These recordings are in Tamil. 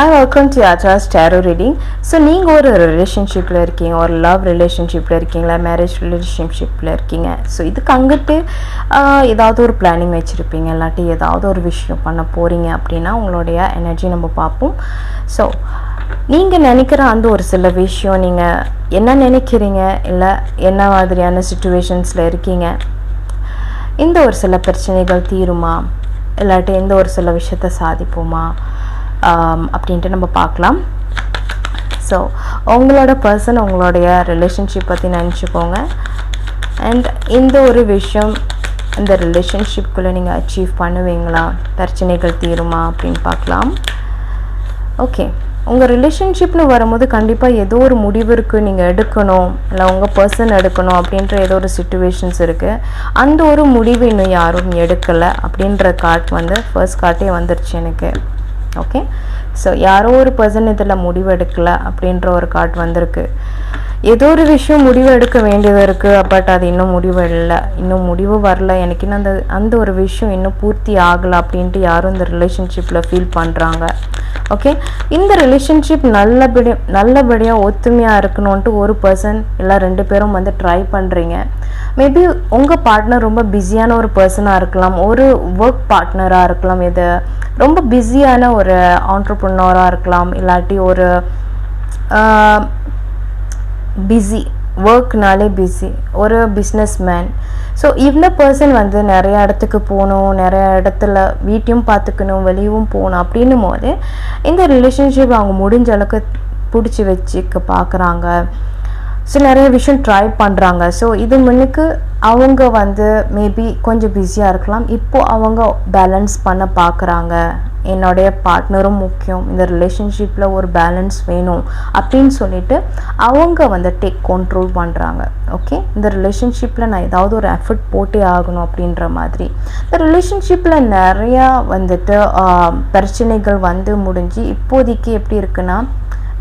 ஐ வெல்கம் டு ஆச்சாஸ் டேரோ ரீடிங் ஸோ நீங்கள் ஒரு ரிலேஷன்ஷிப்பில் இருக்கீங்க ஒரு லவ் ரிலேஷன்ஷிப்பில் இருக்கீங்களா மேரேஜ் ரிலேஷன்ஷிப்பில் இருக்கீங்க? ஸோ இதுக்கு அங்கிட்டு ஏதாவது ஒரு பிளானிங் வச்சுருப்பீங்க இல்லாட்டி ஏதாவது ஒரு விஷயம் பண்ண போகிறீங்க அப்படின்னா உங்களுடைய எனர்ஜி நம்ம பார்ப்போம். ஸோ நீங்கள் நினைக்கிற அந்த ஒரு சில விஷயம் நீங்கள் என்ன நினைக்கிறீங்க இல்லை என்ன மாதிரியான சுச்சுவேஷன்ஸில் இருக்கீங்க? இந்த ஒரு சில பிரச்சனைகள் தீருமா? இல்லாட்டி எந்த ஒரு சில விஷயத்த சாதிப்போமா? Um, அப்படின்ட்டு நம்ம பார்க்கலாம். ஸோ உங்களோட பர்சன் உங்களுடைய ரிலேஷன்ஷிப் பற்றி நினச்சிக்கோங்க. அண்ட் இந்த ஒரு விஷயம் இந்த ரிலேஷன்ஷிப்குள்ளே நீங்கள் அச்சீவ் பண்ணுவீங்களா? பிரச்சனைகள் தீருமா? அப்படின்னு பார்க்கலாம். ஓகே உங்கள் ரிலேஷன்ஷிப்னு வரும்போது கண்டிப்பாக ஏதோ ஒரு முடிவு இருக்குது நீங்கள் எடுக்கணும். இல்லை உங்கள் பர்சன் எடுக்கணும் அப்படின்ற ஏதோ ஒரு சுச்சுவேஷன்ஸ் இருக்குது அந்த ஒரு முடிவு இன்னும் யாரும் எடுக்கலை அப்படின்ற கார்ட் வந்து ஃபர்ஸ்ட் கார்ட்டே வந்துருச்சு எனக்கு. ஓகே ஸோ யாரோ ஒரு பர்சன் இதில் முடிவு எடுக்கலை அப்படின்ற ஒரு கார்ட் வந்திருக்கு. ஏதோ ஒரு விஷயம் முடிவு எடுக்க வேண்டியது இருக்குது பட் அது இன்னும் முடிவு இல்லை இன்னும் முடிவு வரல. எனக்கு இன்னும் அந்த அந்த ஒரு விஷயம் இன்னும் பூர்த்தி ஆகலை அப்படின்ட்டு யாரும் இந்த ரிலேஷன்ஷிப்பில் ஃபீல் பண்ணுறாங்க ஓகே இந்த ரிலேஷன்ஷிப் நல்லபடி நல்லபடியாக ஒத்துமையாக இருக்கணும்ன்ட்டு ஒரு பர்சன் இல்லை ரெண்டு பேரும் வந்து ட்ரை பண்ணுறீங்க மேபி உங்கள் பார்ட்னர் ரொம்ப பிஸியான ஒரு பர்சனாக இருக்கலாம். ஒரு ஒர்க் பார்ட்னராக இருக்கலாம். இது ரொம்ப பிஸியான ஒரு ஆண்டர்ப்ரனராக இருக்கலாம். இல்லாட்டி ஒரு பிஸி ஒர்க்னாலே பிஸி ஒரு பிஸ்னஸ் மேன் ஸோ இந்த பர்சன் வந்து நிறைய இடத்துக்கு போகணும். நிறைய இடத்துல வீட்டையும் பார்த்துக்கணும். வெளியவும் போகணும். அப்படின்னும் போது இந்த ரிலேஷன்ஷிப் அவங்க முடிஞ்ச அளவுக்கு பிடிச்சி வச்சுக்க பார்க்குறாங்க ஸோ நிறைய விஷயம் ட்ரை பண்ணுறாங்க ஸோ இது முன்னுக்கு அவங்க வந்து மேபி கொஞ்சம் பிஸியாக இருக்கலாம். இப்போது அவங்க பேலன்ஸ் பண்ண பார்க்குறாங்க என்னுடைய பார்ட்னரும் முக்கியம். இந்த ரிலேஷன்ஷிப்பில் ஒரு பேலன்ஸ் வேணும் அப்படின்னு சொல்லிட்டு அவங்க வந்து டேக் கண்ட்ரோல் பண்ணுறாங்க ஓகே இந்த ரிலேஷன்ஷிப்பில் நான் ஏதாவது ஒரு எஃபர்ட் போட்டே ஆகணும் அப்படின்ற மாதிரி. இந்த ரிலேஷன்ஷிப்பில் நிறையா வந்துட்டு பிரச்சனைகள் வந்து முடிஞ்சு இப்போதைக்கு எப்படி இருக்குன்னா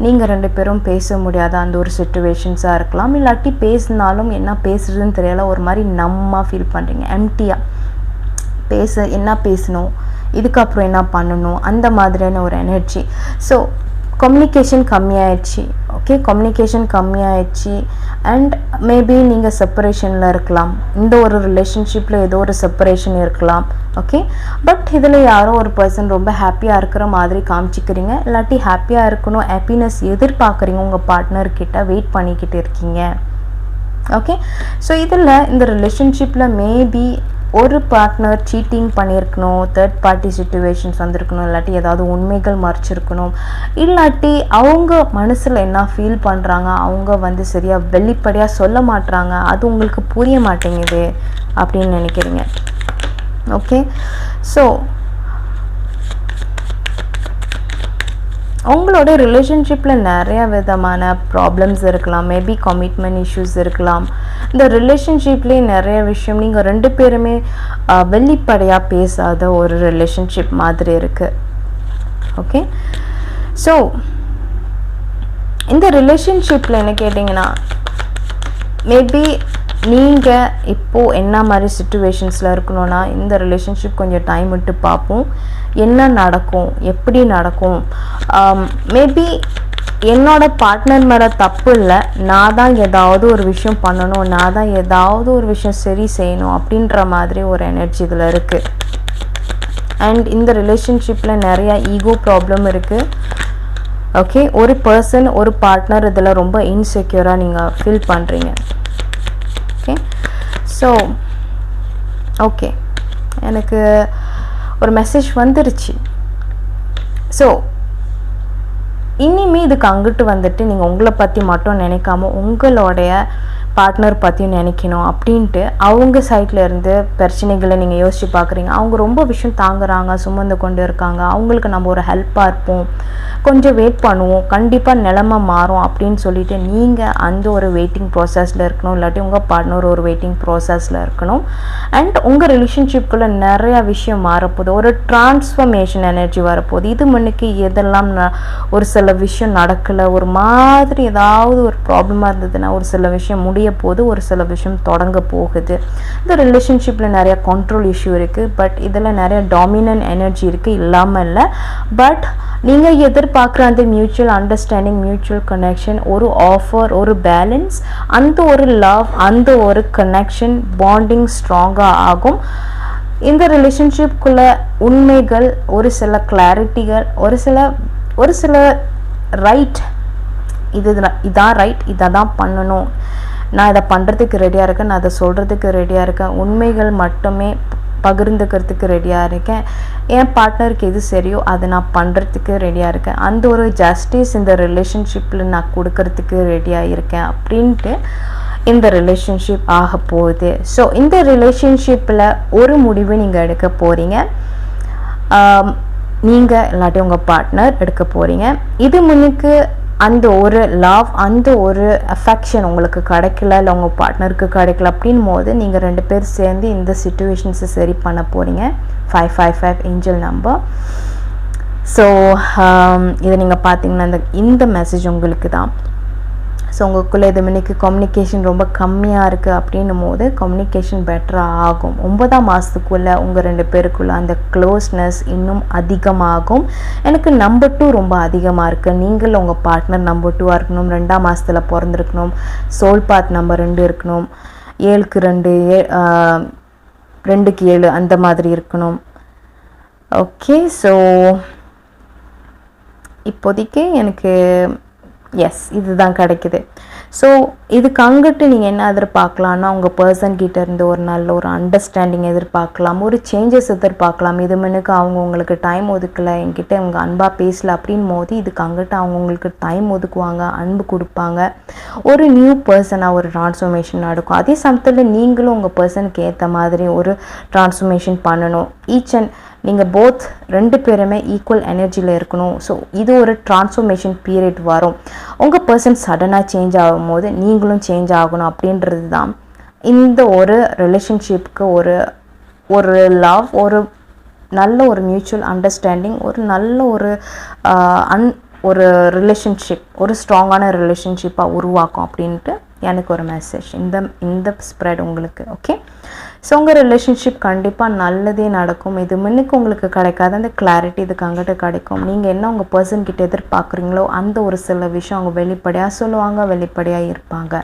நீங்கள் ரெண்டு பேரும் பேச முடியாத அந்த ஒரு சுச்சுவேஷன்ஸாக இருக்கலாம். இல்லாட்டி பேசினாலும் என்ன பேசுறதுன்னு தெரியல. ஒரு மாதிரி நம்ம ஃபீல் பண்ணுறீங்க எம்டியாக பேச என்ன பேசணும்? இதுக்கப்புறம் என்ன பண்ணணும்? அந்த மாதிரியான ஒரு எனர்ஜி ஸோ கம்யூனிகேஷன் கம்மியாயிடுச்சு. ஓகே கம்யூனிகேஷன் கம்மியாயிடுச்சு. அண்ட் மேபி நீங்கள் செப்பரேஷனில் இருக்கலாம். இந்த ஒரு ரிலேஷன்ஷிப்பில் ஏதோ ஒரு செப்பரேஷன் இருக்கலாம். ஓகே பட் இதில் யாரோ ஒரு பர்சன் ரொம்ப ஹாப்பியாக இருக்கிற மாதிரி காமிச்சிக்கிறீங்க. இல்லாட்டி ஹாப்பியாக இருக்கணும் ஹாப்பினஸ் எதிர்பார்க்குறீங்க உங்கள் பார்ட்னர்கிட்ட வெயிட் பண்ணிக்கிட்டு இருக்கீங்க. ஓகே ஸோ இதில் இந்த ரிலேஷன்ஷிப்பில் மேபி ஒரு பார்ட்னர் சீட்டிங் பண்ணியிருக்கணும் தேர்ட் பார்ட்டி சுச்சுவேஷன்ஸ் வந்திருக்கணும் இல்லாட்டி ஏதாவது உண்மைகள் மறைச்சிருக்கணும். இல்லாட்டி அவங்க மனசில் என்ன ஃபீல் பண்ணுறாங்க அவங்க வந்து சரியாக வெளிப்படையாக சொல்ல மாட்டுறாங்க அது உங்களுக்கு புரிய மாட்டேங்குது அப்படின்னு நினைக்கிறீங்க. ஓகே ஸோ அவங்களோட ரிலேஷன்ஷிப்பில் நிறைய விதமான ப்ராப்ளம்ஸ் இருக்கலாம். மேபி கமிட்மெண்ட் இஷ்யூஸ் இருக்கலாம். இந்த ரிலேஷன்ஷிப்லேயே நிறைய விஷயம். நீங்கள் ரெண்டு பேருமே வெளிப்படையாக பேசாத ஒரு ரிலேஷன்ஷிப் மாதிரி இருக்குது ஓகே ஸோ இந்த ரிலேஷன்ஷிப்பில் என்ன கேட்டிங்கன்னா மேபி நீங்கள் இப்போது என்ன மாதிரி சுச்சுவேஷன்ஸில் இருக்கணும்னா இந்த ரிலேஷன்ஷிப் கொஞ்சம் டைம் விட்டு பார்ப்போம். என்ன நடக்கும்? எப்படி நடக்கும்? மேபி என்னோட பார்ட்னர் மேலே தப்பு இல்லை. நான் தான் ஏதாவது ஒரு விஷயம் பண்ணணும். நான் தான் ஏதாவது ஒரு விஷயம் சரி செய்யணும் அப்படின்ற மாதிரி ஒரு எனர்ஜி இதில் இருக்குது அண்ட் இந்த ரிலேஷன்ஷிப்பில் நிறையா ஈகோ ப்ராப்ளம் இருக்குது ஓகே ஒரு பர்சன் ஒரு பார்ட்னர் இதில் ரொம்ப இன்செக்யூராக நீங்கள் ஃபீல் பண்ணுறீங்க ஓகே. ஸோ ஓகே எனக்கு ஒரு மெசேஜ் வந்துருச்சு. ஸோ இனிமே இதுக்கு அங்கிட்டு வந்துட்டு நீங்கள் உங்களை பற்றி மட்டும் நினைக்காம உங்களுடைய பார்ட்னர் பற்றியும் நினைக்கணும் அப்படின்ட்டு அவங்க சைட்ல இருந்து பிரச்சனைகளை நீங்கள் யோசிச்சு பார்க்குறீங்க அவங்க ரொம்ப விஷயம் தாங்குறாங்க சுமந்து கொண்டு இருக்காங்க. அவங்களுக்கு நம்ம ஒரு ஹெல்ப்பாக இருப்போம். கொஞ்சம் வெயிட் பண்ணுவோம். கண்டிப்பாக நிலமை மாறும் அப்படின்னு சொல்லிட்டு நீங்கள் அந்த ஒரு வெயிட்டிங் ப்ராசஸில் இருக்கணும். இல்லாட்டி உங்கள் பார்ட்னர் ஒரு வெயிட்டிங் ப்ராசஸில் இருக்கணும். அண்ட் உங்கள் ரிலேஷன்ஷிப்குள்ளே நிறையா விஷயம் மாறப்போகுது. ஒரு டிரான்ஸ்ஃபர்மேஷன் எனர்ஜி வரப்போகுது. இது முன்னுக்கு எதெல்லாம் ஒரு சில சில விஷயம் நடக்கலை ஒரு மாதிரி ஏதாவது ஒரு ப்ராப்ளமாக இருந்ததுன்னா ஒரு சில விஷயம் முடிய போது ஒரு சில விஷயம் தொடங்க போகுது. இந்த ரிலேஷன்ஷிப்பில் நிறைய கண்ட்ரோல் இஷ்யூ இருக்குது பட் இதில் நிறைய டாமினன்ட் எனர்ஜி இருக்குது இல்லாமல் இல்லை. பட் நீங்கள் எதிர்பார்க்குற அந்த மியூச்சுவல் அண்டர்ஸ்டாண்டிங் மியூச்சுவல் கனெக்ஷன் ஒரு ஆஃபர் ஒரு பேலன்ஸ் அந்த ஒரு லவ் அந்த ஒரு கனெக்ஷன் பாண்டிங் ஸ்ட்ராங்காக ஆகும். இந்த ரிலேஷன்ஷிப்குள்ள உண்மைகள் ஒரு சில கிளாரிட்டிகள் ஒரு சில ஒரு சில ரைட் இது இதான் ரைட் இதை தான் பண்ணணும். நான் இதை பண்ணுறதுக்கு ரெடியாக இருக்கேன் நான் அதை சொல்கிறதுக்கு ரெடியாக இருக்கேன். உண்மைகள் மட்டுமே பகிர்ந்துக்கிறதுக்கு ரெடியாக இருக்கேன். என் பார்ட்னருக்கு எது சரியோ அதை நான் பண்ணுறதுக்கு ரெடியாக இருக்கேன். அந்த ஒரு ஜஸ்டிஸ் இந்த ரிலேஷன்ஷிப்பில் நான் கொடுக்கறதுக்கு ரெடியாக இருக்கேன் அப்படின்ட்டு இந்த ரிலேஷன்ஷிப் ஆக போகுது. ஸோ இந்த ரிலேஷன்ஷிப்பில் ஒரு முடிவு நீங்கள் எடுக்க போகிறீங்க நீங்கள் இல்லாட்டி உங்கள் பார்ட்னர் எடுக்க போகிறீங்க இது முன்னுக்கு அந்த ஒரு லவ் அந்த ஒரு அஃபெக்ஷன் உங்களுக்கு கிடைக்கல இல்லை உங்கள் பார்ட்னருக்கு கிடைக்கல அப்படின் போது நீங்கள் ரெண்டு பேர் சேர்ந்து இந்த சுச்சுவேஷன்ஸை சரி பண்ண போகிறீங்க five five five angel number so இதை நீங்கள் பார்த்தீங்கன்னா இந்த இந்த மெசேஜ் உங்களுக்கு தான். ஸோ உங்களுக்குள்ளே இது மினிக்கு கம்யூனிகேஷன் ரொம்ப கம்மியாக இருக்குது அப்படின்னும் போது கம்யூனிகேஷன் பெட்டராக ஆகும். ஒன்பதாம் மாதத்துக்குள்ளே உங்கள் ரெண்டு பேருக்குள்ளே அந்த க்ளோஸ்னஸ் இன்னும் அதிகமாகும். எனக்கு நம்பர் டூ ரொம்ப அதிகமாக இருக்குது நீங்கள் உங்கள் பார்ட்னர் நம்பர் டூவாக இருக்கணும். ரெண்டாம் மாதத்தில் பிறந்திருக்கணும். சோல் பாத் நம்பர் ரெண்டு இருக்கணும். ஏழுக்கு ரெண்டு ஏ ரெண்டுக்கு ஏழு அந்த மாதிரி இருக்கணும். ஓகே ஸோ இப்போதைக்கு எனக்கு எஸ் இதுதான் கிடைக்குது. ஸோ இதுக்கு அங்கிட்டு நீங்கள் என்ன எதிர்பார்க்கலான்னா உங்கள் பர்சன் இருந்து ஒரு நல்ல ஒரு அண்டர்ஸ்டாண்டிங் எதிர்பார்க்கலாம் ஒரு சேஞ்சஸ் எதிர்பார்க்கலாம். இது முன்னுக்கு அவங்க உங்களுக்கு டைம் ஒதுக்கலை என்கிட்ட அவங்க அன்பாக பேசலை அப்படின்னு போது இதுக்கு அங்கிட்டு அவங்க உங்களுக்கு டைம் ஒதுக்குவாங்க அன்பு கொடுப்பாங்க. ஒரு நியூ பர்சனாக ஒரு டிரான்ஸ்ஃபர்மேஷன் நடக்கும். அதே சமயத்தில் நீங்களும் உங்கள் பர்சனுக்கு ஏற்ற மாதிரி ஒரு டிரான்ஸ்ஃபர்மேஷன் பண்ணணும். ஈச் அண்ட் நீங்கள் போத் ரெண்டு பேருமே ஈக்குவல் எனர்ஜியில் இருக்கணும். ஸோ இது ஒரு டிரான்ஸ்ஃபர்மேஷன் பீரியட் வரும். உங்கள் பர்சன் சடனாக சேஞ்ச் ஆகும்போது நீங்களும் சேஞ்ச் ஆகணும் அப்படின்றது தான் இந்த ஒரு ரிலேஷன்ஷிப்புக்கு ஒரு ஒரு லவ் ஒரு நல்ல ஒரு மியூச்சுவல் அண்டர்ஸ்டாண்டிங் ஒரு நல்ல ஒரு அன் ஒரு ரிலேஷன்ஷிப் ஒரு ஸ்ட்ராங்கான ரிலேஷன்ஷிப்பாக உருவாக்கும் அப்படின்ட்டு எனக்கு ஒரு மெசேஜ் இந்த இந்த ஸ்ப்ரெட் உங்களுக்கு ஓகே ஸோ உங்கள் ரிலேஷன்ஷிப் கண்டிப்பாக நல்லதே நடக்கும். இது முன்னுக்கு உங்களுக்கு கிடைக்காத அந்த கிளாரிட்டி இதுக்கு அங்கிட்ட கிடைக்கும். நீங்கள் என்ன உங்கள் பர்சன் கிட்ட எதிர்பார்க்குறீங்களோ அந்த ஒரு சில விஷயம் அவங்க வெளிப்படையாக சொல்லுவாங்க வெளிப்படையாக இருப்பாங்க.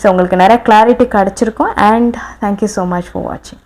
ஸோ உங்களுக்கு நிறைய கிளாரிட்டி கிடச்சிருக்கும். And thank you so much for வாட்சிங்